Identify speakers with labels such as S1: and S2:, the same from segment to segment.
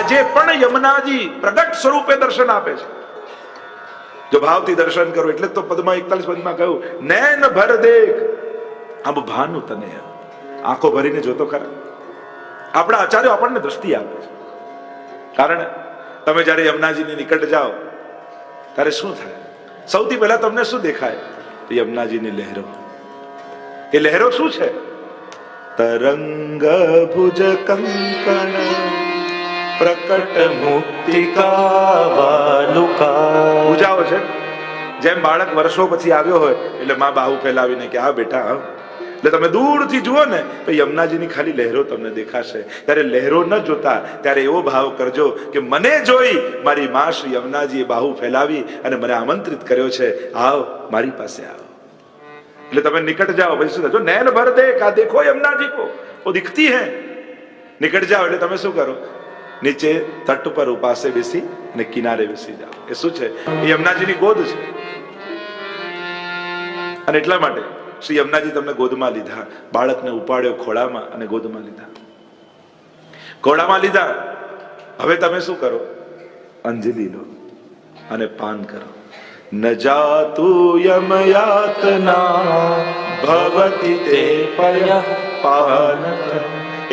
S1: આજે પણ યમુનાજી પ્રગટ સ્વરૂપે દર્શન આપે છે. જો ભાવથી દર્શન કરો, એટલે તો પદમાં એકતાલીસ પદમાં કહ્યું નૈન ભર દેખ. અબ ભાનુ તને આંખો ભરીને જોતો ખરા. આપણા આચાર્યો આપણને દ્રષ્ટિ આપે છે. કારણ તમે જ્યારે યમુનાજીની નિકટ જાઓ, ત્યારે શું થાય? સૌથી પહેલા તમને શું દેખાય? તો યમુનાજીની લહેરો. એ લહેરો શું છે? તરંગ ભુજ કંકણ. પ્રકટ
S2: મુક્તિ
S1: પૂજાઓ છે. જેમ બાળક વર્ષો પછી આવ્યો હોય, એટલે મા બાહુ ફેલાવીને કે આ બેટા એટલે તમે દૂરથી જુઓ ને, તો યમુનાજીની ખાલી લહેરો તમને દેખાશે. ત્યારે લહેરો ન જોતા, ત્યારે એવો ભાવ કરજો કે, મને જોઈ મારી મા શ્રી યમુનાજીએ બાહુ ફેલાવી અને મને આમંત્રિત કર્યો છે. આવ, મારી પાસે આવ. એટલે તમે નિકટ જાઓ, પછી શું થશે? નૈન ભર દેખ આ દેખો યમુનાજી કો? વો દિખતી હે. નિકટ જાઓ, એટલે તમે શું કરો? નીચે તટ પર ઉપાસે બેસી અને કિનારે બેસી જાઓ. એ શું છે? એ યમુનાજીની ગોદ છે. અને એટલા માટે શ્રી યમુનાજી તમને ગોદમાં લીધા. બાળકને ઉપાડ્યો ખોળામાં અને ગોદમાં લીધા. ખોળામાં લીધા. હવે તમે શું કરો? અંજલિ લો અને પાન કરો. ન યમ યાતના ભવતી તે પય પાવન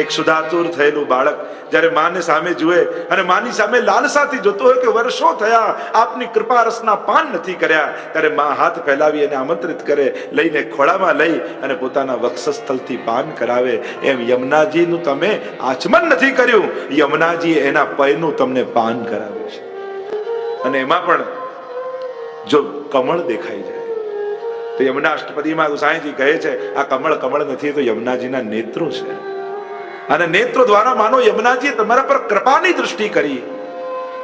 S1: એક સુધાતુર થયેલું બાળક જ્યારે માને સામે જુએ અને માની સામે લાલસાથી જોતો હોય કે વર્ષો થયા આપની કૃપા રસના પાન નથી કર્યા, ત્યારે મા હાથ ફેલાવી અને આમંત્રિત કરે, લઈને ખોળામાં લઈ અને પોતાના વક્ષસ્થળથી પાન કરાવે. એમ યમુનાજીનું તમે આચમન નથી કર્યું. યમુનાજી એના પયનું તમને પાન કરાવ્યું છે. અને એમાં પણ જો કમળ દેખાઈ જાય, તો યમુના અષ્ટપદીમાં ગુસાઈજી કહે છે, આ કમળ કમળ નથી તો યમુનાજીના નેત્રો છે. અને નેત્રો દ્વારા માનો યમુનાજીએ તમારા પર કૃપાની દૃષ્ટિ કરી.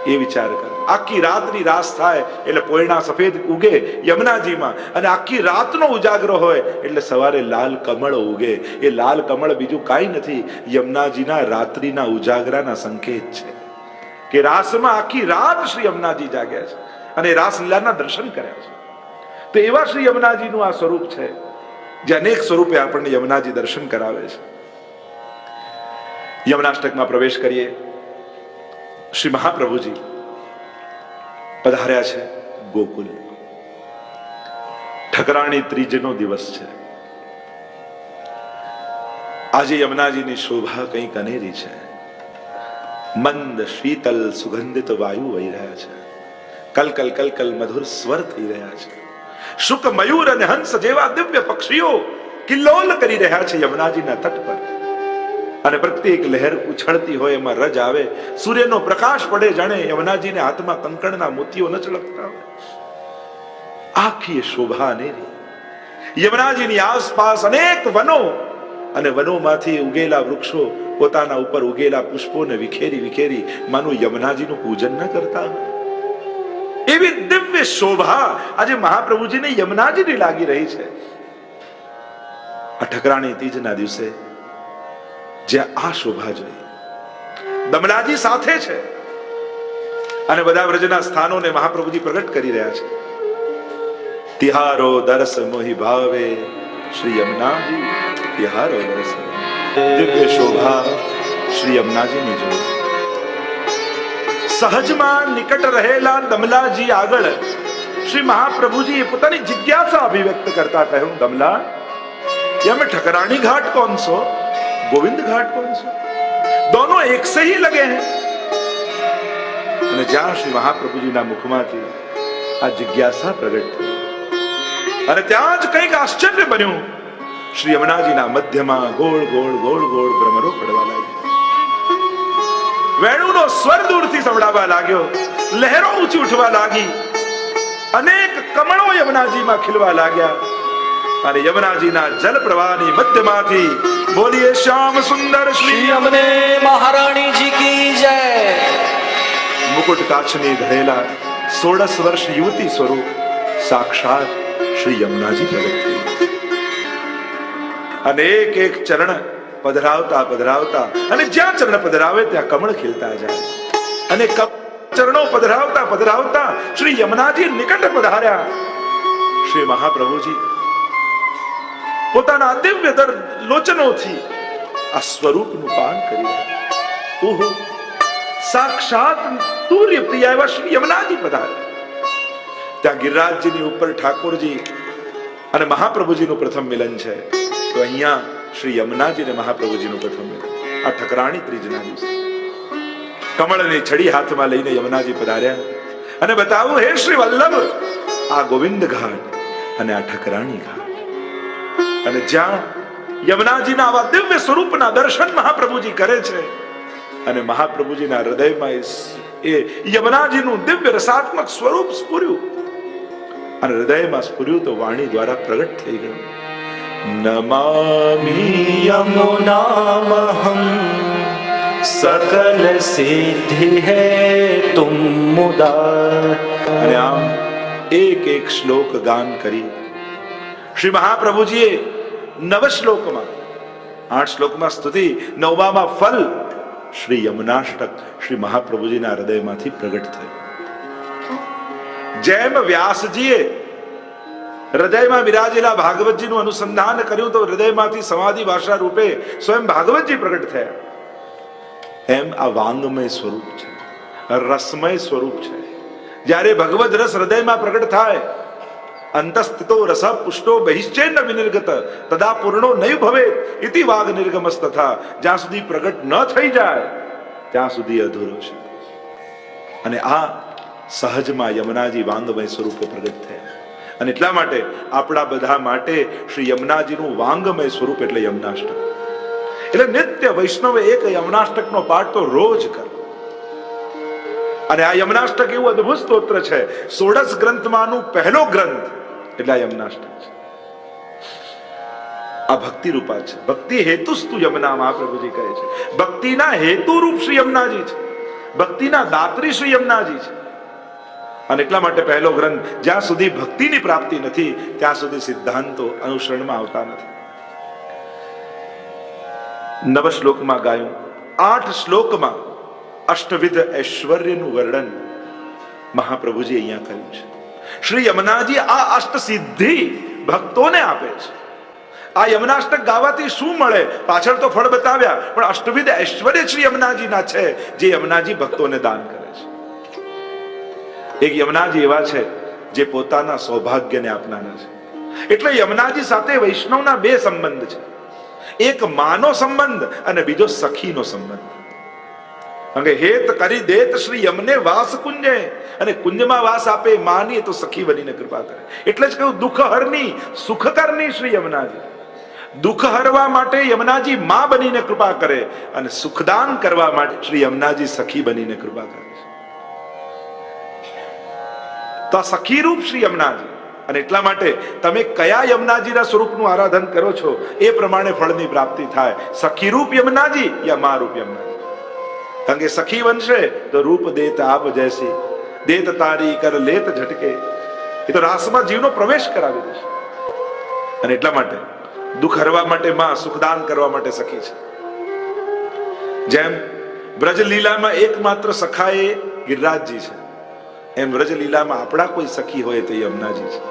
S1: એ વિચાર કરો. આખી રાતની રાસ થાય એટલે પોયણા સફેદ ઉગે યમુનાજીમાં. અને આખી રાતનો ઉજાગરો હોય એટલે સવારે લાલ કમળ ઉગે. એ લાલ કમળ બીજું કાંઈ નથી. યમુનાજીના રાત્રિના ઉજાગરાના સંકેત છે. કે રાસમાં આખી રાત શ્રી યમુનાજી જાગ્યા છે. અને રાસલીલાના દર્શન કર્યા છે. તો એવા શ્રી યમુનાજીનું આ સ્વરૂપ છે. જે અનેક સ્વરૂપે આપણને યમુનાજી દર્શન કરાવે છે. યમનાષ્ટકમાં પ્રવેશ કરીએ. શ્રી મહાપ્રભુજી પધાર્યા છે. ગોકુલ. ઠકરાણી ત્રીજનો દિવસ છે. આજે યમુનાજીની શોભા કંઈક અનેરી છે. મંદ શીતલ સુગંધિત વાયુ વહી રહ્યા છે. કલકલ કલકલ મધુર સ્વર થઈ રહ્યા છે. શુક મયુર અને હંસ જેવા દિવ્ય પક્ષીઓ કિલ્લોલ કરી રહ્યા છે યમુનાજીના તટ પર. અને પ્રત્યેક લહેર ઉછળતી હોય એમાં રજ આવે. સૂર્યનો પ્રકાશ પડે જાણે યમુનાજીને હાથમાં કંકણના મોતીઓ ન ચળકતા હોય. આખી શોભા અનેરી યમુનાજીની આસપાસ અનેક વનો અને વનોમાંથી ઉગેલા વૃક્ષો પોતાના ઉપર ઉગેલા પુષ્પોને વિખેરી વિખેરી માનું યમુનાજીનું પૂજન ન કરતા એવી દિવ્ય શોભા આજે મહાપ્રભુજીને યમુનાજીની લાગી રહી છે. આ ઠકરાણી તીજના દિવસે જે આ શોભા જોઈ. દમડાજી સાથે છે. અને બધા વ્રજના સ્થાનોને મહાપ્રભુજી પ્રગટ કરી રહ્યા છે. તિહારો દર્શ મોહી ભાવે. શ્રી યમુનાજી, તિહારો દર્શ દિવ્ય શોભા શ્રી યમુનાજીની જોઈ સહજમાં નિકટ રહેલા દમલાજી આગળ શ્રી મહાપ્રભુજીએ પોતાની જિજ્ઞાસા અભિવ્યક્ત કરતા કહ્યું, દમલા, યમ ઠકરાણી ઘાટ કોણ છો? गोविंद घाट कौन सो दोनों एक से ही लगे हैं અને જ્યાં શ્રી મહાપ્રભુજીના મુખમાંથી આ જિજ્ઞાસા પ્રગટ થઈ અને ત્યાં જ કંઈક આશ્ચર્ય બન્યું શ્રી યમુનાજીના મધ્યમાં ગોળ ગોળ ગોળ ગોળ ભ્રમરો પડવા લાગ્યા વેણુનો સ્વર દૂરથી સંભળાવા લાગ્યો લહેરો ઊંચી ઉઠવા લાગી અનેક કમળો યમુનાજીમાં ખીલવા લાગ્યા અને યમુનાજીના જલ પ્રવાહની મધ્યમાંથી બોલીએ શ્યામ સુંદર શ્રી
S2: અમને મહારાણીજી કી જય.
S1: મુકુટ કાચની ધરેલા સોળસ વર્ષ યુવતી સ્વરૂપ સાક્ષાત શ્રી યમુનાજી પ્રગટ થઈ. અને એક એક ચરણ પધરાવતા પધરાવતા અને જ્યાં ચરણ પધરાવે ત્યાં કમળ ખીલતા જાય. અને કમ- ચરણો પધરાવતા પધરાવતા શ્રી યમુનાજી નિકટ પધાર્યા. શ્રી મહાપ્રભુજી પોતાના દિવ્ય દર લોચનોથી આ સ્વરૂપનું પાન કરી રહ્યા સાક્ષાત તુર્ય પ્રિયા એવા શ્રી યમુનાજી પધારે. ત્યાં ગિરિરાજજીની ઉપર ઠાકોરજી અને મહાપ્રભુજીનું પ્રથમ મિલન છે. તો અહીંયા શ્રી યમુનાજી અને મહાપ્રભુજીનું પ્રથમ મિલન. આ ઠકરાણી ત્રીજના દિવસે. કમળની છડી હાથમાં લઈને યમુનાજી પધાર્યા. અને બતાવું, હે શ્રી વલ્લભ, આ ગોવિંદ ઘાટ અને આ ઠકરાણી ઘાટ. અને જ્યાં યમુનાજીના આવા દિવ્ય સ્વરૂપના દર્શન મહાપ્રભુજી કરે છે અને મહાપ્રભુજીના હૃદયમાં એ સ- એ યમુનાજીનું દિવ્ય રસાત્મક સ્વરૂપ સ્ફુર્યું અને હૃદયમાં સ્ફુર્યું તો વાણી દ્વારા પ્રગટ થઈ ગયું નમામી
S2: यमुनामहं सकल सिद्धि है तुम मुदा
S1: અને આમ એક એક શ્લોક ગાન કરી શ્રી મહાપ્રભુજીએ નવ શ્લોકમાં. આઠ શ્લોકમાં સ્તુતિ, નવમામાં ફલ. શ્રી યમુનાષ્ટક, શ્રી મહાપ્રભુજીના હૃદયમાંથી પ્રગટ થયું. જેમ વ્યાસજીએ હૃદયમાં બિરાજેલા ભાગવતજીનું અનુસંધાન કર્યું, તો હૃદયમાંથી સમાધિ ભાષા રૂપે સ્વયં ભાગવતજી પ્રગટ થયા. એમ આ વાંગમય સ્વરૂપ છે, રસમય સ્વરૂપ છે. જ્યારે ભગવદ રસ હૃદયમાં પ્રગટ થાય અંતસ્થિતો રસ પુષ્ટો બહિશ્ચેન વિનિર્ગત તદા પૂર્ણો નહીં ભવે ઇતિ વાઘ નિર્ગમસ તથા જ્યાં સુધી પ્રગટ ન થઈ જાય ત્યાં સુધી અધૂરો છે અને આ સહજમાં યમુનાજી વાંગમય સ્વરૂપે પ્રગટ થયા. અને એટલા માટે આપણા બધા માટે શ્રી યમુનાજીનું વાંગમય સ્વરૂપ એટલે યમનાષ્ટક. એટલે નિત્ય વૈષ્ણવે એક યમનાષ્ટકનો પાઠ તો રોજ કર. અને આ યમનાષ્ટક એવું અદ્ભુત સ્તોત્ર છે. સોળસ ગ્રંથમાંનું પહેલો ગ્રંથ એટલે આ યમનાષ્ટક છે. આ ભક્તિ રૂપા છે. ભક્તિ હેતુસ્તુ યમના મહાપ્રભુજી કહે છે. ભક્તિના હેતુ રૂપ શ્રી યમનાજી છે. ભક્તિના દાત્રી શ્રી યમનાજી છે. અને એટલા માટે પહેલો ગ્રંથ, જ્યાં સુધી ભક્તિની પ્રાપ્તિ નથી, ત્યાં સુધી સિદ્ધાંતો અનુસરણમાં આવતા નથી. નવ શ્લોકમાં ગાયું, આઠ શ્લોકમાં અષ્ટવિધ ઐશ્વર્યનું વર્ણન મહાપ્રભુજી અહીંયા કર્યું છે. શ્રી યમુનાજી આ અષ્ટ સિદ્ધિ ભક્તોને આપે છે. આ યમુનાષ્ટક ગાવાથી શું મળે? પાછળ તો ફળ બતાવ્યા, પણ અષ્ટવિધ ઐશ્વર્ય શ્રી યમુનાજીના છે, જે યમુનાજી ભક્તોને દાન કરે છે. એક યમુનાજી એવા છે, જે પોતાના સૌભાગ્યને આપનારા છે. એટલે યમુનાજી સાથે વૈષ્ણવના બે સંબંધ છે. એક માનો સંબંધ અને બીજો સખીનો સંબંધ. કે હેત કરી દેત શ્રી યમને વાસ કુંજે અને કુંજમાં વાસ આપે માની તો સખી બનીને કૃપા કરે. એટલે જ કહ્યું, દુઃખ હરની, સુખ કરની શ્રી યમુનાજી. દુઃખ હરવા માટે યમુનાજી માં બનીને કૃપા કરે અને સુખદાન કરવા માટે શ્રી યમુનાજી સખી બનીને કૃપા કરે તો આ સખી રૂપ શ્રી યમુનાજી. અને એટલા માટે તમે કયા યમુનાજીના સ્વરૂપનું આરાધન કરો છો એ પ્રમાણે ફળની પ્રાપ્તિ થાય. સખી રૂપ યમુનાજી યા મા રૂપ યમુનાજી? કારણ કે સખી બનશે તો રૂપ દેત આપ જૈસી દેત તારી કર લેત ઝટકે. એ તો રાસમાં જીવનો પ્રવેશ કરાવી દેશે. અને એટલા માટે દુઃખ હરવા માટે માં સુખદાન કરવા માટે સખી છે. જેમ બ્રજ લીલામાં એકમાત્ર સખાએ ગિરિરાજજી છે, એમ બ્રજ લીલામાં આપણા કોઈ સખી હોય તો યમુનાજી છે.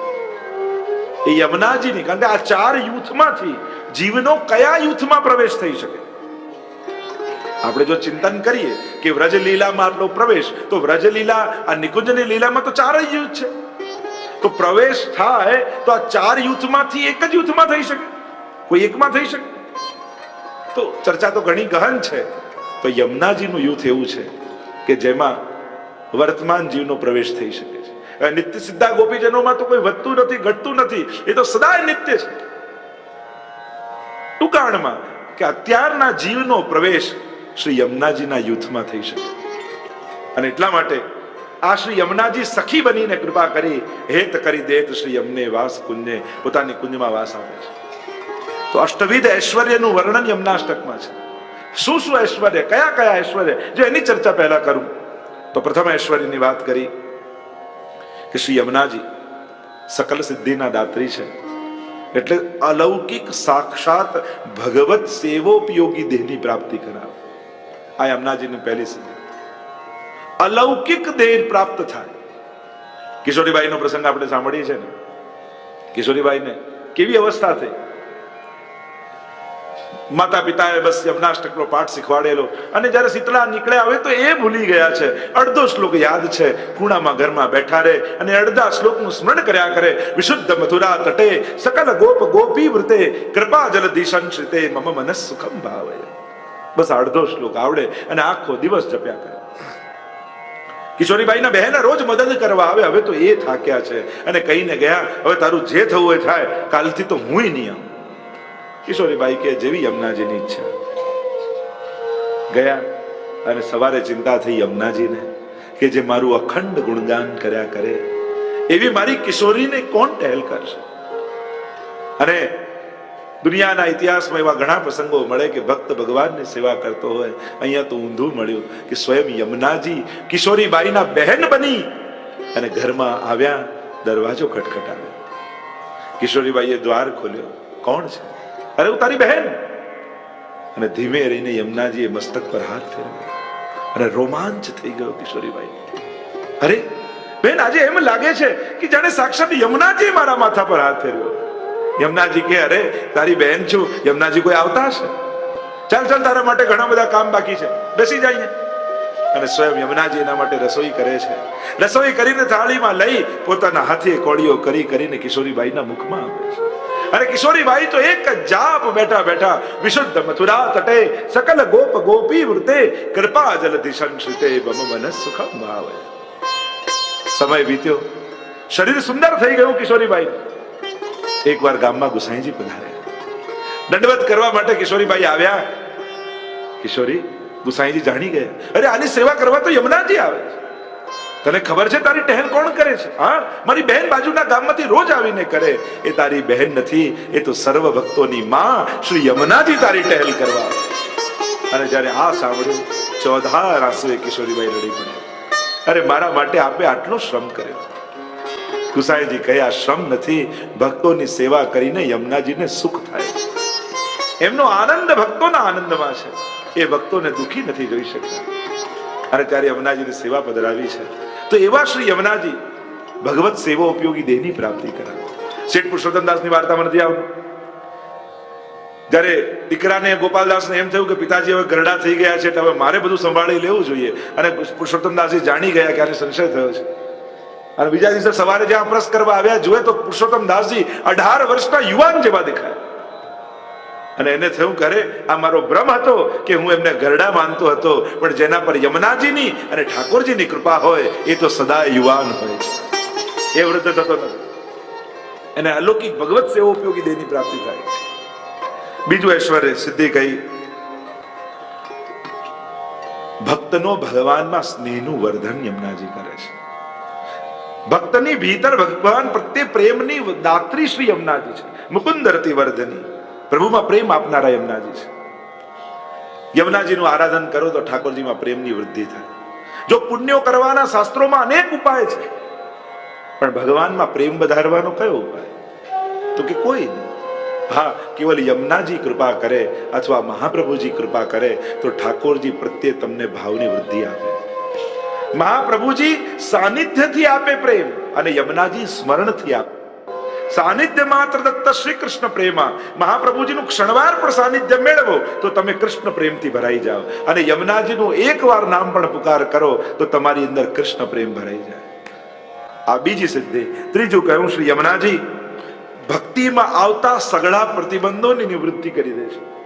S1: એ યમુનાજીની, કારણ કે આ ચાર યુથમાંથી જીવનો કયા યુથમાં પ્રવેશ થઈ શકે? આપણે જો ચિંતન કરીએ કે વ્રજ લીલામાં આપણો પ્રવેશ, તો વ્રજ લીલા આ નિકુંજની લીલામાં તો ચાર જ યુથ છે. તો પ્રવેશ થાય તો આ ચાર યુથમાંથી એક જ યુથમાં થઈ શકે. કોઈ એકમાં થઈ શકે? તો ચર્ચા તો ઘણી ગહન છે. તો યમુનાજીનું યુથ એવું છે કે જેમાં વર્તમાન જીવનો પ્રવેશ થઈ શકે છે. નિત્ય સિદ્ધા ગોપીજનોમાં તો કોઈ વધતું નથી, ઘટતું નથી. એ તો સદાય નિત્ય છે. ટૂંકાણમાં કે અત્યારના જીવનો પ્રવેશ શ્રી યમુનાજીના યુથમાં થઈ શકે. અને એટલા માટે આ શ્રી યમુનાજી સખી બનીને કૃપા કરી, હેત કરી દેત શ્રી યમને વાસ કુંજે પોતાની કુંજમાં વાસ આપે છે. તો અષ્ટવિધ ઐશ્વર્યનું વર્ણન યમનાષ્ટકમાં છે. શું શું ઐશ્વર્ય? કયા કયા ઐશ્વર્ય? જો એની ચર્ચા પહેલા કરું, તો પ્રથમ ઐશ્વર્યની વાત કરી કે શ્રી યમુનાજી સકલ સિદ્ધિના દાત્રી છે. એટલે અલૌકિક સાક્ષાત ભગવત સેવોપયોગી દેહની પ્રાપ્તિ કરાવે. આ એમનાજીની પહેલી સિદ્ધિ અલૌકિક દેહ પ્રાપ્ત થાય કિશોરીબાઈનો પ્રસંગ આપણે સાંભળીએ છીએ ને કિશોરીબાઈને કેવી અવસ્થા થઈ માતા પિતાએ બસ યમનાષ્ટકનો પાઠ શીખવાડેલો અને જ્યારે શીતળા નીકળ્યા હવે તો એ ભૂલી ગયા છે અડધો શ્લોક યાદ છે ખૂણામાં ઘરમાં બેઠા રહે અને અડધા શ્લોકનું સ્મરણ કર્યા કરે વિશુદ્ધ મથુરા તટે સકલ ગોપ ગોપી વૃતે કૃપા જલધિ સંશ્રિતે મમ મનસ સુખમ ભાવે બસ અડધો શ્લોક આવડે અને આખો દિવસ જપ્યા કરે. કિશોરીભાઈના બહેન રોજ મદદ કરવા આવે, હવે તો એ થાક્યા છે. અને કહીને ગયા, હવે તારું જે થવું હોય થાય, કાલથી તો હું નહીં આવું. કિશોરીબાઈ કે, જેવી યમુનાજીની ઈચ્છા. ગયા અને સવારે ચિંતા થઈ યમુનાજીને કે જે મારું અખંડ ગુણગાન કર્યા કરે. એવી મારી કિશોરીને કોણ ટહેલ કરશે? અને દુનિયાના ઇતિહાસમાં એવા ઘણા પ્રસંગો મળે કે ભક્ત ભગવાનની સેવા કરતો હોય. અહીંયા તો ઊંધું મળ્યું કે સ્વયં યમુનાજી કિશોરીબાઈના બહેન બની અને ઘરમાં આવ્યા, દરવાજો ખટખટાવ્યો. કિશોરીબાઈએ દ્વાર ખોલ્યો. કોણ છે? અરે હું તારી બહેન. અને ધીમે રહીને યમુનાજીએ મસ્તક પર હાથ ફેરવ્યો. અને રોમાંચ થઈ ગયો કિશોરીબાઈ. અરે, બેન, આજે એમ લાગે છે કે જાણે સાક્ષાત યમુનાજી મારા માથા પર હાથ ફેરવ્યો. યમુનાજી કે અરે, તારી બહેન છું, યમુનાજી કોઈ આવતા હશે? ચાલ ચાલ, તારા માટે ઘણા બધા કામ બાકી છે. બેસી જાય અને સ્વયં યમુનાજી એના માટે રસોઈ કરે છે. રસોઈ કરીને થાળીમાં લઈ પોતાના હાથે કોળીઓ કરી, કરીને કિશોરીબાઈના મુખમાં આપે છે. અને કિશોરીબાઈ તો એક જાપ બેઠા બેઠા વિશુદ્ધ મથુરા તટે, સકલ ગોપ ગોપી વૃતે, કૃપા જલધિ સંશ્રિતે બમ મન સુખમ ભાવે. સમય વીત્યો. શરીર સુંદર થઈ ગયું કિશોરીબાઈ એકવાર ગામમાં ગુસાઈજી પધાર્યા. દંડવત કરવા માટે કિશોરીબાઈ આવ્યા. કિશોરી, ગુસાઈજી જાણી ગયા. અરે, આની સેવા કરવા તો યમુનાજી આવે તને ખબર છે તારી ટહેલ કોણ કરે છે? હા? મારી બહેન બાજુના ગામમાંથી રોજ આવીને કરે. એ તારી બહેન નથી, એ તો સર્વ ભક્તોની માં. શ્રી યમુનાજી તારી ટહેલ કરવા. અને જ્યારે આ સાંભળ્યું, ચોધાર આંસુએ કિશોરીબાઈ રડી પડ્યા. અરે, મારા માટે આપે આટલો શ્રમ કર્યો. ગુસાઈજી કયા શ્રમ નથી, ભક્તોની સેવા કરીને યમુનાજીને સુખ થાય. એમનો આનંદ ભક્તોના આનંદમાં છે. એ ભક્તોને દુખી નથી જોઈ શકતા. અને ત્યારે યમુનાજીની સેવા પધરાવી છે. તો એવા શ્રી યમુનાજી ભગવત સેવા ઉપયોગી દેહની પ્રાપ્તિ કરાવે. શેઠ પુરુષોત્તમદાસની વાર્તામાં નથી આવતું. જ્યારે દીકરાને ગોપાલદાસને એમ થયું કે પિતાજી હવે ગરડા થઈ ગયા છે હવે મારે બધું સંભાળી લેવું જોઈએ. અને પુરુષોત્તમદાસજી જાણી ગયા કે આને સંશય થયો છે. અને બીજા દિવસે સવારે જ્યાં પ્રસ કરવા આવ્યા, જુએ તો પુરુષોત્તમ દાસજી અઢાર વર્ષના યુવાન જેવા દેખાય. અને એને થયું કરે આ મારો ભ્રમ હતો કે હું એમને ગરડા માનતો હતો, પણ જેના પર યમુનાજીની અને ઠાકોરજીની કૃપા હોય, એ તો સદા યુવાન હોય છે. એ વૃદ્ધ થતો નથી એને અલૌકિક ભગવત સેવો ઉપયોગી દેહની પ્રાપ્તિ થાય. બીજું ઐશ્વર્ય સિદ્ધિ કહી, ભક્તનો ભગવાનમાં સ્નેહનું વર્ધન યમુનાજી કરે છે. ભક્તની ભીતર ભગવાન પ્રત્યે પ્રેમની દાત્રી શ્રી યમુનાજી છે. મુકુંદરતી વર્ધની. પ્રભુમાં પ્રેમ આપનારા યમુનાજી છે. યમુનાજીનું આરાધન કરો તો ઠાકોરજીમાં પ્રેમની વૃદ્ધિ થાય. જો પુણ્યો કરવાના શાસ્ત્રોમાં અનેક ઉપાય છે, પણ ભગવાનમાં પ્રેમ વધારવાનો કયો ઉપાય? તો કે કોઈ હા, કેવલ યમુનાજી કૃપા કરે અથવા મહાપ્રભુજી કૃપા કરે તો ઠાકોરજી પ્રત્યે તમને ભાવની વૃદ્ધિ આપે. મહાપ્રભુજી સાનિધ્યથી આપે પ્રેમ અને યમુનાજી સ્મરણથી આપે. સાનિધ્ય માત્ર દત્ત શ્રી કૃષ્ણ પ્રેમા. મહાપ્રભુજીનું ક્ષણવાર પણ સાનિધ્ય મેળવો તો તમે કૃષ્ણ પ્રેમથી ભરાઈ જાઓ. અને યમુનાજીનું એકવાર નામ પણ પુકાર કરો તો તમારી અંદર કૃષ્ણ પ્રેમ ભરાઈ જાય. આ બીજી સિદ્ધિ. ત્રીજું કહ્યું, શ્રી યમુનાજી, ભક્તિમાં આવતા સગળા પ્રતિબંધોની નિવૃત્તિ કરી દે છે.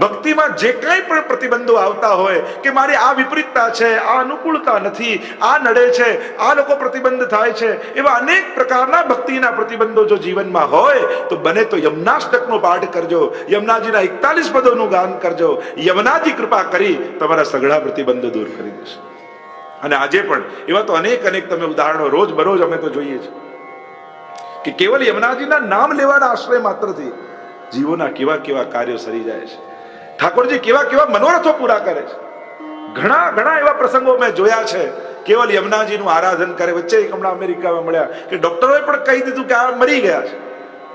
S1: ભક્તિમાં જે કંઈ પણ પ્રતિબંધો આવતા હોય કે મારી આ વિપરીતતા છે, આ અનુકૂળતા નથી, આ નડે છે, આ લોકો પ્રતિબંધ થાય છે, એવા અનેક પ્રકારના ભક્તિના પ્રતિબંધો જો જીવનમાં હોય, તો બને તો યમનાષ્ટકનો પાઠ કરજો, યમનાજીના એકતાલીસ પદોનું ગાન કરજો, યમનાજી કૃપા કરી તમારા સઘળા પ્રતિબંધો દૂર કરી દેશે. અને આજે પણ એવા તો અનેક અનેક તમે ઉદાહરણો રોજ બરોજ અમે તો જોઈએ છીએ. કે કેવલ યમનાજીના નામ લેવાના આશ્રય માત્રથી જીવોના કેવા કેવા કાર્યો સરી જાય છે. ઠાકોરજી કેવા કેવા મનોરથો પૂરા કરે છે. ઘણા ઘણા એવા પ્રસંગો મેં જોયા છે. કેવલ યમુનાજીનું આરાધન કરે. વચ્ચે હમણાં અમેરિકામાં મળ્યા કે ડોક્ટરોએ પણ કહી દીધું કે આ મરી ગયા છે.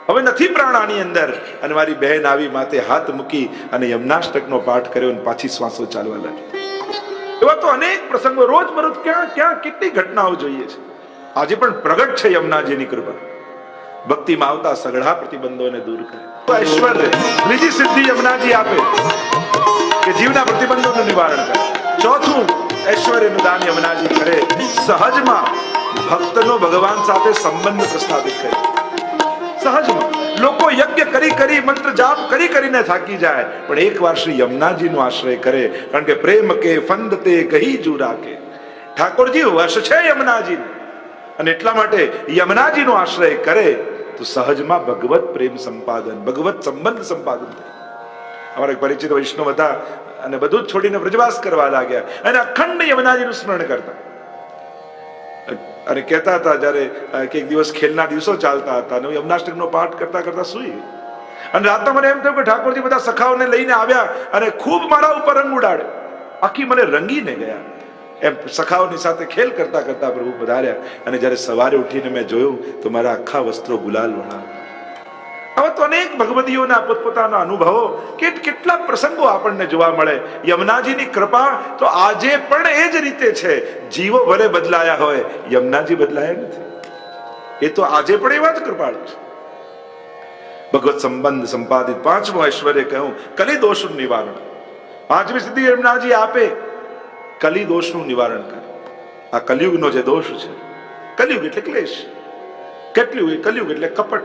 S1: હવે નથી પ્રાણ આની અંદર. અને મારી બહેન આવી માથે હાથ મૂકી અને યમનાષ્ટકનો પાઠ કર્યો અને પાછી શ્વાસો ચાલવા લાગી. એવા તો અનેક પ્રસંગો રોજ બરોજ ક્યાં ક્યાં કેટલી ઘટનાઓ જોઈએ છે. આજે પણ પ્રગટ છે યમુનાજીની કૃપા. ભક્તિમાં આવતા સઘળા પ્રતિબંધોને દૂર કરે. તો ઐશ્વર્ય, બીજી સિદ્ધિ યમુનાજી આપે કે જીવના પ્રતિબંધોનું નિવારણ કરે. ચોથું, ઐશ્વર્યનું દાન યમુનાજી કરે. સહજમાં ભક્તનો ભગવાન સાથે સંબંધ પ્રસ્થાપિત કરે. સહજમાં. લોકો યજ્ઞ કરી કરી, મંત્ર જાપ કરી કરીને થાકી જાય, પણ એકવાર શ્રી યમુનાજીનો આશ્રય કરે, કારણ કે પ્રેમ કે ફંદ તે કહી જુરા કે ઠાકોરજી વશ છે યમુનાજી અને એટલા માટે યમુનાજીનો આશ્રય કરે. તો સહજમાં ભગવત પ્રેમ સંપાદન, ભગવત સંબંધ સંપાદન થાય અમારા પરિચિત વૈષ્ણવ હતા અને બધું છોડીને વ્રજવાસ કરવા લાગ્યા અને અખંડ યમુનાજીનું સ્મરણ કરતા. અને કહેતા હતા જ્યારે કે એક દિવસ ખેલના દિવસો ચાલતા હતા અને યમનાષ્ટકનો પાઠ કરતા કરતા સુઈ અને રાતે મને એમ થયું કે ઠાકોરજી બધા સખાઓને લઈને આવ્યા અને ખૂબ મારા ઉપર રંગ ઉડાડ્યો. આખી મને રંગીને ગયા. એમ સખાઓની સાથે ખેલ કરતા કરતા પ્રભુ પધાર્યા. અને જ્યારે સવારે ઉઠીને મેં જોયું તો મારા આખા વસ્ત્રો ગુલાલ વણા હવે તો અનેક ભગવદીઓના પોતપોતાના અનુભવો, કે કેટલા પ્રસંગો આપણને જોવા મળે. યમુનાજીની કૃપા તો આજે પણ એ જ રીતે છે. જીવો ભલે બદલાયા હોય, યમુનાજી બદલાયા નથી. એ તો આજે પણ એવા જ કૃપા છે. ભગવત સંબંધ સંપાદિત પાંચમો ઐશ્વર્ય કહ્યું કલી દોષનું નિવારણ. પાંચમી સિદ્ધિ યમુનાજી આપે. કલી દોષનું નિવારણ કરે. આ કલિયુગનો જે દોષ છે, કલિયુગ એટલે ક્લેશ, કેટલું કલિયુગ એટલે કપટ.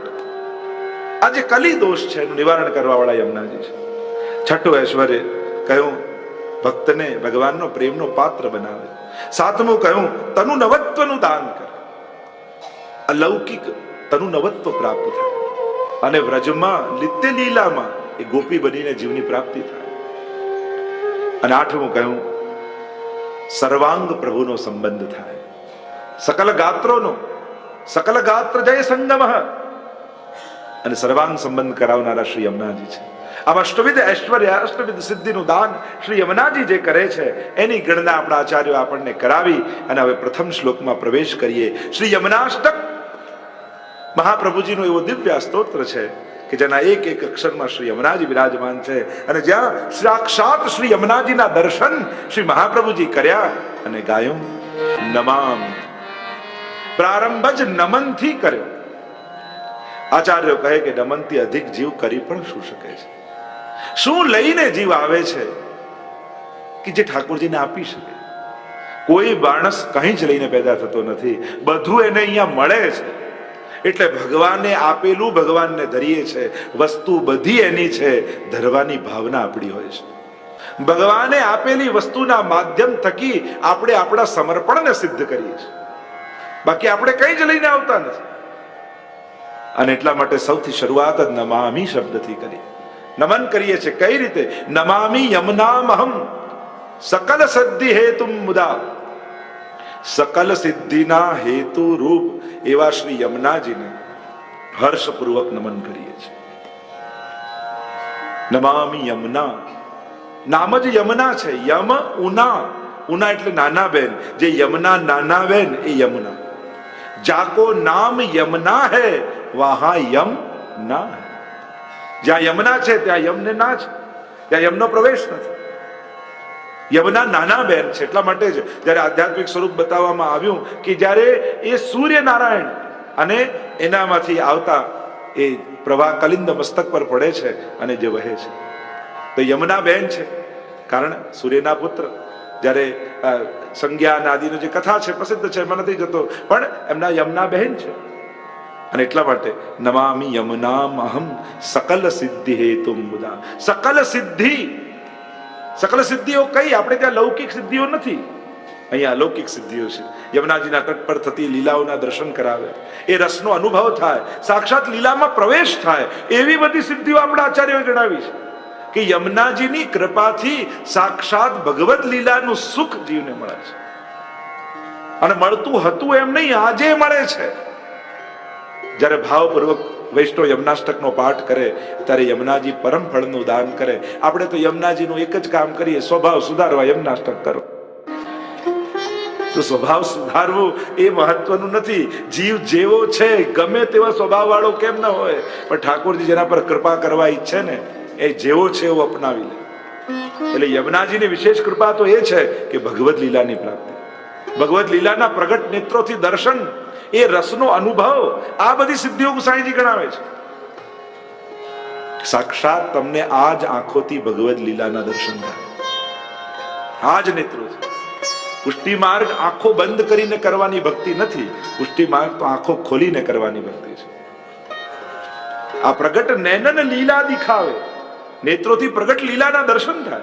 S1: આ જે કલી દોષ છે, એનું નિવારણ કરવા વાળા યમુનાજી છે. છઠ્ઠું ઐશ્વર્ય કહ્યું, ભક્તને ભગવાનનો પ્રેમનો પાત્ર બનાવે. સાતમું કહ્યું તનુ નવત્વનું દાન કરે. અલૌકિક તનુ નવત્વ પ્રાપ્ત થાય. અને વ્રજમાં નિત્ય લીલામાં એ ગોપી બનીને જીવની પ્રાપ્તિ થાય. અને આઠમું કહ્યું સર્વાંગ પ્રભુનો સંબંધ થાય. સકલ ગાત્રોનો, સકલ ગાત્ર જય સંગમ અને સર્વાંગ સંબંધ કરાવનારા શ્રી યમુનાજી છે. આમ અષ્ટવિધ ઐશ્વર્ય, અષ્ટવિધ સિદ્ધિનું દાન શ્રી યમુનાજી જે કરે છે, એની ગણના આપણા આચાર્યો આપણને કરાવી અને હવે પ્રથમ શ્લોકમાં પ્રવેશ કરીએ. શ્રી યમુનાષ્ટક મહાપ્રભુજીનું એવો દિવ્ય સ્તોત્ર છે. કે જેના એક એક અક્ષરમાં શ્રી યમુનાજી વિરાજમાન છે. અને જ્યાં સાક્ષાત શ્રી યમુનાજીના દર્શન શ્રી મહાપ્રભુજી કર્યા અને ગાયું નમામ. પ્રારંભ જ નમનથી કર્યો. આચાર્યો કહે કે નમનથી અધિક જીવ કરી પણ શું શકે છે? શું લઈને જીવ આવે છે? કે જે ઠાકોરજીને આપી શકે? કોઈ માણસ કંઈ જ લઈને પેદા થતો નથી. બધું એને અહીંયા મળે છે. એટલે ભગવાને આપેલું ભગવાનને ધરીએ છે. વસ્તુ બધી એની છે. ધરવાની ભાવના આપણી હોય છે. ભગવાને આપેલી વસ્તુના માધ્યમ થકી આપણે આપણા સમર્પણને સિદ્ધ કરીએ છીએ. બાકી આપણે કંઈ જ લઈને આવતા નથી. અને એટલા માટે સૌથી શરૂઆત જ નમામી શબ્દથી કરી નમન કરીએ છીએ. કઈ રીતે? નમામી યમનામહમ. સકલ સદ્ધિ હેતુ મુદા. સકલ સિદ્ધિના હેતુ રૂપ એવા શ્રી યમુનાજીને હર્ષપૂર્વક નમન કરીએ છીએ નમામી યમુના નામ જ યમુના છે યમ ઉના ઉના એટલે નાના બેન જે યમુના નાના બેન એ યમુના જાકો નામ યમના હે વહા યમ ના જ્યાં યમુના છે ત્યાં યમને ના છે ત્યાં યમનો પ્રવેશ નથી યમુના નાના બહેન છે, એટલા માટે જ જ્યારે આધ્યાત્મિક સ્વરૂપ બતાવવામાં આવ્યું કે જ્યારે એ સૂર્યનારાયણ અને એનામાંથી આવતા એ પ્રવાહ કલિંદ મસ્તક પર પડે છે અને જે વહે છે. તો યમના બહેન છે, કારણ સૂર્યના પુત્ર. જ્યારે સંજ્ઞા અને જે કથા છે, પ્રસિદ્ધ છે, એમાં નથી જતો, પણ એમના યમના બહેન છે. અને એટલા માટે નમામી યમનામ અહમ સકલ સિદ્ધિ હેતુ સકલ સિદ્ધિ સકલ સિદ્ધિઓ કઈ? આપણે ત્યાં લૌકિક સિદ્ધિઓ નથી. અહીંયા અલૌકિક સિદ્ધિઓ છે. યમુનાજીના તટ પર થતી લીલાઓના દર્શન કરાવે. એ રસનો અનુભવ થાય. સાક્ષાત લીલામાં પ્રવેશ થાય. એવી બધી સિદ્ધિઓ આપણા આચાર્યોએ જણાવી છે. કે યમુનાજીની કૃપાથી સાક્ષાત ભગવત લીલાનું સુખ જીવને મળે છે. અને મળતું હતું એમ નહીં, આજે મળે છે. જ્યારે ભાવપૂર્વક વૈષ્ણવ યમનાષ્ટકનો પાઠ કરે, ત્યારે યમુનાજી પરમ ફળનું દાન કરે. આપણે તો યમુનાજીનું એક જ કામ કરીએ, સ્વભાવ સુધારવા યમનાષ્ટક કરો. તો સ્વભાવ સુધારવો એ મહત્વનું નથી. જીવ જેવો છે, ગમે તેવા સ્વભાવ વાળો કેમ ન હોય, પણ ઠાકોરજી જેના પર કૃપા કરવા ઈચ્છે ને, એ જેવો છે એવો અપનાવી લે. એટલે યમુનાજીની વિશેષ કૃપા તો એ છે કે ભગવત લીલાની પ્રાપ્તિ. ભગવત લીલાના પ્રગટ નેત્રોથી દર્શન એ રસનો અનુભવ આ બધી સિદ્ધિઓ ગુસાઈજી ગણાવે છે. સાક્ષાત તમને આ આંખોથી ભગવદ લીલાના દર્શન થાય. આ જ નેત્રો પુષ્ટિ માર્ગ આંખો બંધ કરીને કરવાની ભક્તિ નથી. પુષ્ટિ માર્ગ તો આંખો ખોલીને કરવાની ભક્તિ છે. આ પ્રગટ નૈનન લીલા દેખાવે. નેત્રોથી પ્રગટ લીલાના દર્શન થાય.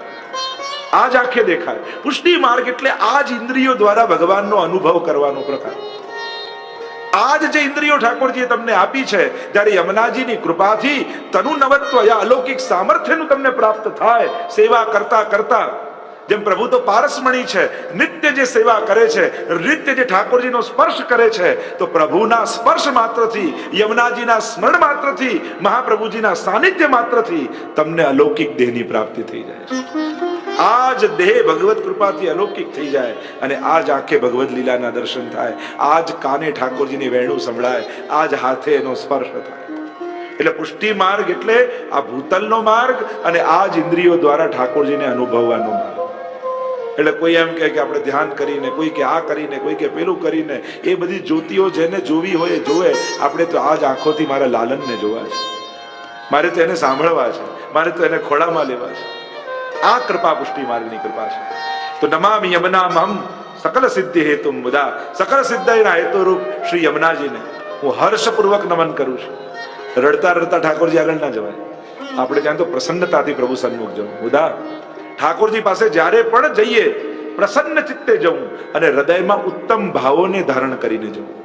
S1: આ જ આંખે દેખાય. પુષ્ટિ માર્ગ એટલે આ જ ઇન્દ્રિયો દ્વારા ભગવાનનો અનુભવ કરવાનો પ્રકાર. આજ જે ઇન્દ્રિયો ઠાકોરજીએ તમને આપી છે, જ્યારે યમુનાજીની કૃપાથી તનુ નવત્વ યા અલૌકિક સામર્થ્યનું તમને પ્રાપ્ત થાય, સેવા કરતા કરતા, જેમ પ્રભુ તો પારસમણી છે, નિત્ય જે સેવા કરે છે, નિત્ય જે ઠાકોરજીનો સ્પર્શ કરે છે, તો પ્રભુના સ્પર્શ માત્રથી, યમુનાજીના સ્મરણ માત્રથી, મહાપ્રભુજીના સાનિધ્ય માત્રથી તમને અલૌકિક દેહની પ્રાપ્તિ થઈ જાય છે. આજ દેહ ભગવત કૃપાથી અલૌકિક થઈ જાય અને આજ આંખે ભગવત લીલાના દર્શન થાય. આજ કાને ઠાકોરજીની વેણું સંભળાય. આજ હાથે એનો સ્પર્શ થાય. એટલે પુષ્ટિ માર્ગ એટલે આ ભૂતલનો માર્ગ અને આ જ ઇન્દ્રિયો દ્વારા ઠાકોરજીને અનુભવવાનો માર્ગ. એટલે કોઈ એમ કે આપણે ધ્યાન કરીને, કોઈ કે આ કરીને, કોઈ કે પેલું કરીને, એ બધી જ્યોતિઓ જેને જોવી હોય એ જોવે. આપણે તો આજ આંખોથી મારા લાલનને જોવા છે. મારે તો એને સાંભળવા છે. મારે તો એને ખોળામાં લેવા છે. આ કૃપા પુષ્ટિ માર્ગની કૃપા છે. તો નમામિ યમનામહમ સકલ સિદ્ધિ હેતુ મુદા. સકલ સિદ્ધિના હેતુ રૂપ શ્રી યમુનાજીને હું હર્ષપૂર્વક નમન કરું છું. રડતા રડતા ઠાકોરજી આગળ ના જવાય. આપણે ત્યાં તો પ્રસન્નતાથી પ્રભુ સન્મુખ જવું. મુદા, ઠાકોરજી પાસે જ્યારે પણ જઈએ, પ્રસન્ન ચિત્તે જવું અને હૃદયમાં ઉત્તમ ભાવોને ધારણ કરીને જવું.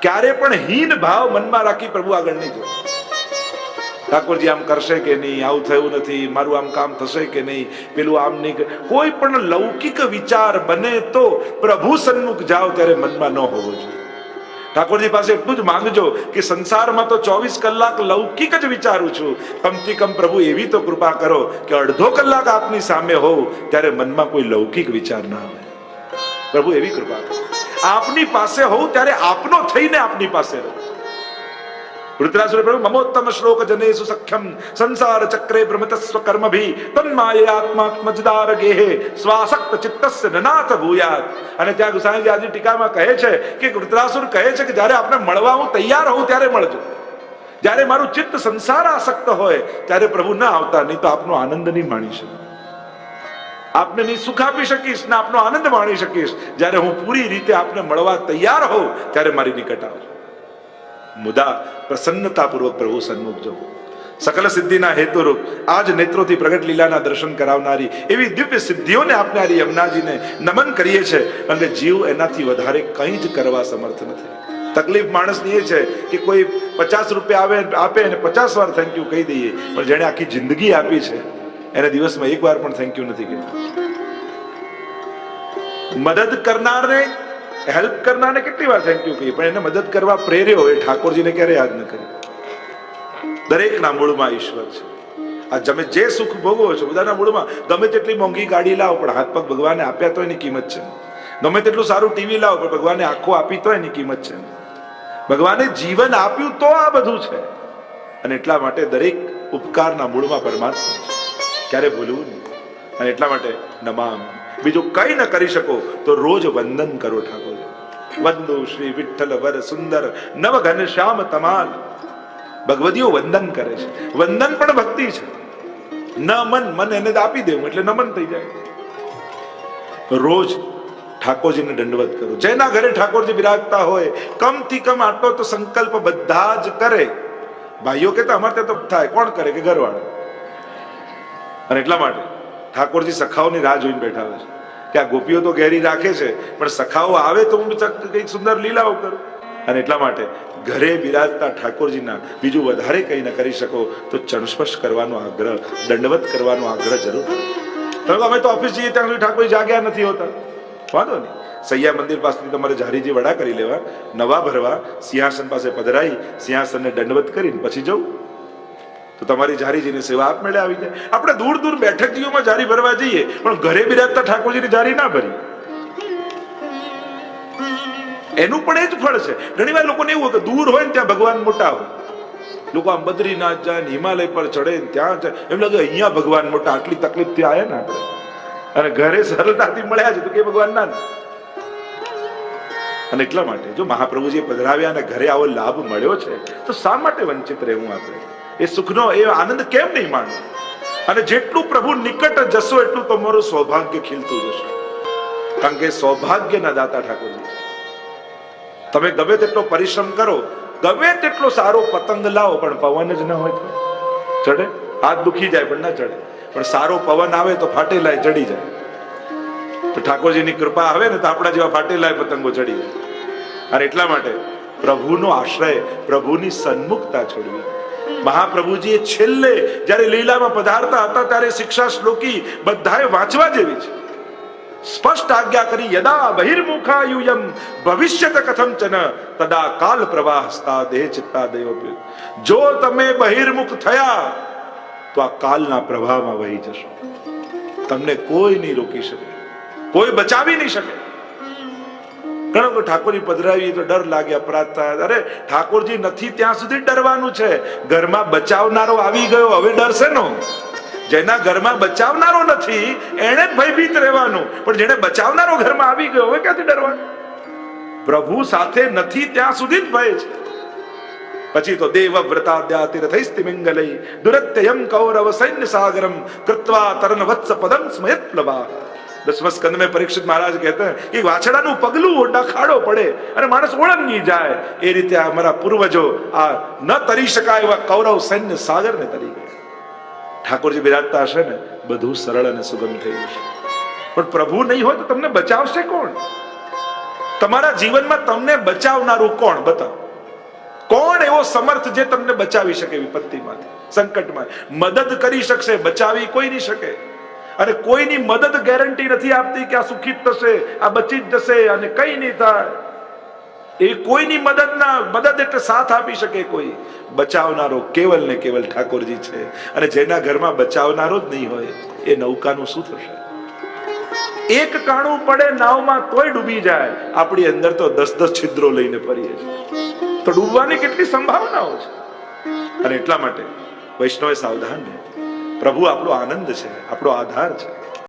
S1: ક્યારે પણ હીન ભાવ મનમાં રાખી પ્રભુ આગળ નહીં જવું. ઠાકોરજી આમ કરશે કે નહીં? આવું થયું નથી. મારું આમ કામ થશે કે નહીં? પેલું આમ નહીં કોઈ પણ લૌકિક વિચાર બને તો પ્રભુ સન્મુખ જાઓ ત્યારે મનમાં ન હોવો જોઈએ. ઠાકોરજી પાસે એટલું જ માંગજો કે સંસારમાં તો ચોવીસ કલાક લૌકિક જ વિચારું છું. કમથી કમ પ્રભુ એવી તો કૃપા કરો કે અડધો કલાક આપની સામે હોવ ત્યારે મનમાં કોઈ લૌકિક વિચાર ના આવે. પ્રભુ એવી કૃપા કરો. આપની પાસે હોઉં ત્યારે આપનો થઈને આપની પાસે રહો. વૃત્રાસુર પ્રભુ મમોત્તમ શ્લોક જનેસુ સખ્યમ સંસાર ચક્રે ભ્રમતસ્વ કર્મ ભી તન્માયે આત્માત્મજદાર ગેહે સ્વાસક્ત ચિત્તસ્ય નનાથ ભૂયાત અને ત્યાં ગુસાઈજી આજની ટીકામાં કહે છે કે વૃત્રાસુર કહે છે કે જ્યારે આપણે મળવા હું તૈયાર હોઉં ત્યારે મળજો જ્યારે મારું ચિત્ત સંસાર આસક્ત હોય ત્યારે પ્રભુ ના આવતા નહીં તો આપનો આનંદ નહીં માણી શકું આપને નહીં સુખ આપી શકીશ ને આપનો આનંદ માણી શકીશ જ્યારે હું પૂરી રીતે આપને મળવા તૈયાર હોઉં ત્યારે મારી નિકટ આવજો મુદા પ્રસન્નતાપૂર્વક પ્રભુ સન્મુખ જવું સકલ સિદ્ધિના હેતુરૂપ આજ નેત્રોથી પ્રગટ લીલાના દર્શન કરાવનારી એવી દિવ્ય સિદ્ધિઓને આપનારી યમુનાજીને નમન કરીએ છે અને જીવ એનાથી વધારે કંઈ જ કરવા સમર્થ નથી. તકલીફ માણસની એ છે કે કોઈ પચાસ રૂપિયા આવે, આપે અને પચાસ વાર થેન્ક યુ કહી દઈએ, પણ જેણે આખી જિંદગી આપી છે, એને દિવસમાં એક વાર પણ થેન્ક યુ નથી કહેતા. મદદ કરનારને હેલ્પ કરનારને કેટલી વાર થેન્ક યુ કહી પણ એને મદદ કરવા પ્રેર્યો એ ઠાકોરજીને ક્યારે યાદ ન કર્યું દરેકના મૂળમાં ઈશ્વર છે. આ તમે જે સુખ ભોગવો છો, બધાના મૂળમાં ગમે તેટલી મોંઘી ગાડી લાવો, પણ હાથ પગ ભગવાને આપ્યા તો એની કિંમત છે. ગમે તેટલું સારું ટીવી લાવો, પણ ભગવાને આખો આપી તો એની કિંમત છે. ભગવાને જીવન આપ્યું તો આ બધું છે. અને એટલા માટે દરેક ઉપકારના મૂળમાં પરમાત્મા ક્યારે ભૂલવું નહીં. અને એટલા માટે નમામ. બીજું કઈ ન કરી શકો, તો રોજ વંદન કરો ઠાકોર. વંદુ શ્રી વિઠ્ઠલ વર સુંદર નવ ઘન શ્યામ તમાલ. ભગવદીઓ વંદન કરે છે. વંદન પણ ભક્તિ છે. ન મન મન એને આપી દેવું, એટલે નમન થઈ જાય. રોજ ઠાકોરજીને દંડવત કરો. જેના ઘરે ઠાકોરજી બિરાજતા હોય, કમથી કમ આટલો તો સંકલ્પ બધા જ કરે. ભાઈઓ કે અમારે ત્યાં તો થાય, કોણ કરે? કે ઘરવાળા? અને એટલા માટે ઠાકોરજી સખાઓની રાહ જોઈને બેઠા હોય છે. કે આ ગોપીઓ તો ઘેરી રાખે છે, પણ સખાઓ આવે તો હું કંઈક સુંદર લીલાઓ કરું. અને એટલા માટે ઘરે બિરાજતા ઠાકોરજીના બીજું વધારે કંઈ ન કરી શકો તો ચણસ્પર્શ કરવાનો આગ્રહ, દંડવત કરવાનો આગ્રહ જરૂર તમે અમે તો ઓફિસ જઈએ ત્યાં સુધી ઠાકોરજી જાગ્યા નથી હોતા. વાંધો નહીં. સૈયા મંદિર પાસેથી તમારે જારીજી વડા કરી લેવા, નવા ભરવા, સિંહાસન પાસે પધરાઈ, સિંહાસનને દંડવત કરીને પછી જવું. તો તમારી જારીજીની સેવા આપમેળે આવી જાય. આપણે દૂર દૂર બેઠકીઓમાં જારી ભરવા જઈએ, પણ ઘરે બિરાજતા ઠાકોરજીની જારી ના ભરી એનું પણ એ જ ફળ છે. ઘણી વાર લોકોને એવું કે દૂર હોય ને ત્યાં ભગવાન મોટા હોય. લોકો આમ બદ્રીનાથ જાય હિમાલય પર ચડે ને ત્યાં જાય. એમ લાગે અહીંયા ભગવાન મોટા, આટલી તકલીફથી આવે ને આપણે. અને ઘરે સરળતાથી મળ્યા છે તો કે ભગવાન ના અને એટલા માટે જો મહાપ્રભુજી પધરાવ્યા અને ઘરે આવો લાભ મળ્યો છે, તો શા માટે વંચિત રહેવું આપણે? એ સુખનો એ આનંદ કેમ નહીં માણવો અને જેટલું પ્રભુ નિકટ જશો, એટલું તમારું સૌભાગ્ય ખીલતું જશે. કારણ કે સૌભાગ્યના દાતા ઠાકોરજી. તમે ગમે તેટલો પરિશ્રમ કરો, ગમે તેટલો સારો પતંગ લાવો, પણ પવન જ ન હોય ચડે? હાથ દુખી જાય, પણ ના ચડે. પણ સારો પવન આવે તો ફાટેલાય, ચડી જાય. તો ઠાકોરજીની કૃપા આવે ને તો આપણા જેવા ફાટેલાય પતંગો ચડી જાય. અને એટલા માટે પ્રભુનો આશ્રય, પ્રભુની સન્મુખતા છોડવી. મહાપ્રભુજીએ છેલ્લે જ્યારે લીલામાં પધારતા હતા ત્યારે શિક્ષા શ્લોકી બધાએ વાંચવા જેવી છે. સ્પષ્ટ આજ્ઞા કરી, યદા બહિર્મુખાયુયમ ભવિષ્યત કથમ ચન, તદા કાલ પ્રવાહસ્તા દેહ ચિત્તા દયોપ્ય જો તમે બહિર્મુખ થયા, તો આ કાલના પ્રવાહમાં વહી જશો. તમને કોઈ નહીં રોકી શકે, કોઈ બચાવી નહીં શકે. ઘણો ઠાકોરજી પધરાવી તો ડર લાગે, અપરાધ અરે, ઠાકોરજી નથી ત્યાં સુધી ડરવાનું છે. ઘરમાં બચાવનારો આવી ગયો, હવે ડરશે નો. જેના ઘરમાં બચાવનારો નથી એને ભયભીત રહેવાનું. પણ જેને બચાવનારો ઘરમાં આવી ગયો, હવે ક્યાંથી ડરવાનું? પ્રભુ સાથે નથી ત્યાં સુધી જ ભય છે. પછી તો દેવ વ્રતાદ્યાતિરથૈસ્તિમિંગલૈ દુરત્યયમ કૌરવ સૈન્ય સાગરમ, કૃત્વા તરણ વત્સ પદમ સ્મયત દસમા સ્કંદ મેં પરીક્ષિત મહારાજ કહેતા કે વાછડાનું પગલું ઓટા ખાડો પડે અને માણસ ઓળંગી જાય. એ રીતે અમારા પૂર્વજો આ ન તરી શકાય એવા કૌરવ સૈન્ય સાગરને તરી ગયા. ઠાકોરજી બિરાજતા હશે ને, બધું સરળ અને સુગમ થઈ જશે. પણ પ્રભુ નહીં હોય તો તમને બચાવશે કોણ? તમારા જીવનમાં તમને બચાવનારું કોણ? બતાવ. કોણ એવો સમર્થ જે તમને બચાવી શકે વિપત્તિમાંથી સંકટમાં મદદ કરી શકશે, બચાવી કોઈ નહીં શકે. અને કોઈની મદદ ગેરંટી નથી આપતી કે આ સુખી થશે, આ બચી જશે અને કઈ નહીં થાય. એ કોઈની મદદ ના મદદ એટલે સાથ આપી શકે કોઈ. બચાવનારો કેવલ ને કેવલ ઠાકોરજી છે. અને જેના ઘરમાં બચાવનારો જ નહીં હોય, એ નૌકાનું શું થશે? એક કાણું પડે નાવમાં તોય ડૂબી જાય. આપણી અંદર તો દસ દસ છિદ્રો લઈને ફરીએ છીએ. તો ડૂબવાની કેટલી સંભાવનાઓ છે? અને એટલા માટે વૈષ્ણવે સાવધાન રહે પ્રભુ આપણો આનંદ છે આપણો આધાર છે.